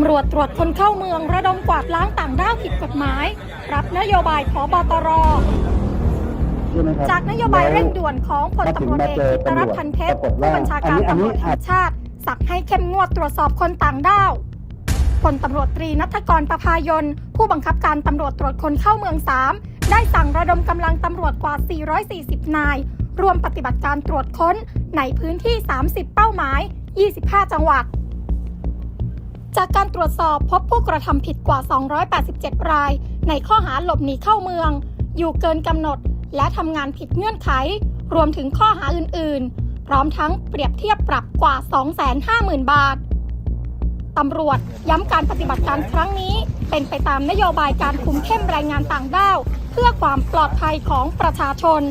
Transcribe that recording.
ำรวจตรวจคนเข้าเมืองระดมกวาดล้างต่างด้าวผิดกฎหมาย รับนโยบายพบตร จากนโยบายเร่งด่วนของพลตำรวจเอกกิตรัตน์พันเพชรผู้บัญชาการตำรวจแห่งชาติ สั่งให้เข้มงวดตรวจสอบคนต่างด้าวพลตำรวจตรีนัทกรประภายนผู้บังคับการตำรวจตรวจคนเข้าเมือง 3 ได้สั่งระดมกำลังตำรวจกว่า 440 นาย รวมปฏิบัติการตรวจค้นในพื้นที่ 30 เป้าหมาย 25 จังหวัด จากการตรวจสอบพบผู้กระทำผิดกว่า 287 ราย ในข้อหาหลบหนีเข้าเมือง อยู่เกินกำหนด และทำงานผิดเงื่อนไข รวมถึงข้อหาอื่น ๆ พร้อมทั้งเปรียบเทียบปรับกว่า 250,000 บาทตำรวจย้ำการปฏิบัติการครั้งนี้ เป็นไปตามนโยบายการคุมเข้มแรงงานต่างด้าว เพื่อความปลอดภัยของประชาชน